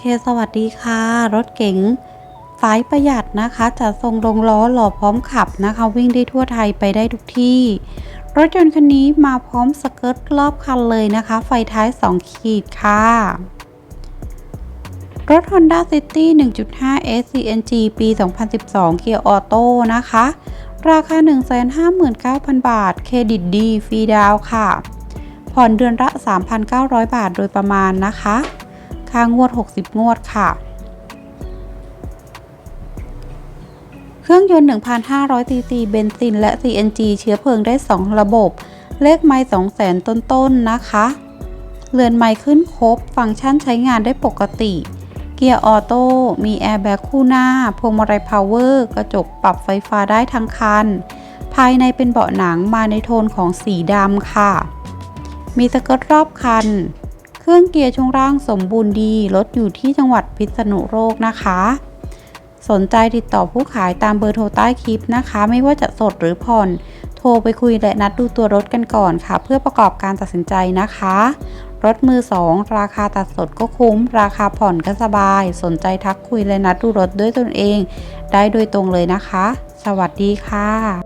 เคสวัสดีค่ะ รถเก๋งสายประหยัดนะคะ จะทรงลงล้อหล่อพร้อมขับนะคะ วิ่งได้ทั่วไทยไปได้ทุกที่ รถยนต์คันนี้มาพร้อมสเกิร์ตรอบคันเลยนะคะ ไฟท้าย 2 ขีดค่ะ รถ Honda City 1.5 S CNG ปี 2012 เกียร์ออโต้นะคะ ราคา 159,000 บาท เครดิตดี ฟรีดาวค่ะ ผ่อนเดือนละ 3,900 บาทโดยประมาณนะคะ ค่างวด 60 งวดค่ะ เครื่องยนต์ 1,500 ซีซีเบนซิน และ CNG เชื้อเพลิงได้ 2 ระบบ เลขไมล์200,000 ต้นๆนะคะ เรือนไมล์ขึ้นครบ ฟังก์ชันใช้งานได้ปกติ เกียร์ออโต้ มีแอร์แบ็กคู่หน้า พวงมาลัยพาวเวอร์ กระจกปรับไฟฟ้าได้ทั้งคัน ภายในเป็นเบาะหนังมาในโทนของสีดำค่ะ มีสเกิร์ตรอบคัน เครื่องเกียร์ช่วงล่างสมบูรณ์ดีรถอยู่ที่จังหวัดพิษณุโลกนะคะ สนใจติดต่อผู้ขายตามเบอร์โทรใต้คลิปนะคะ ไม่ว่าจะสดหรือผ่อน โทรไปคุยและนัดดูตัวรถกันก่อนค่ะ เพื่อประกอบการตัดสินใจนะคะ รถมือ 2 ราคาตัดสดก็คุ้ม ราคาผ่อนก็สบาย สนใจทักคุยและนัดดูรถด้วยตนเอง ได้โดยตรงเลยนะคะ สวัสดีค่ะ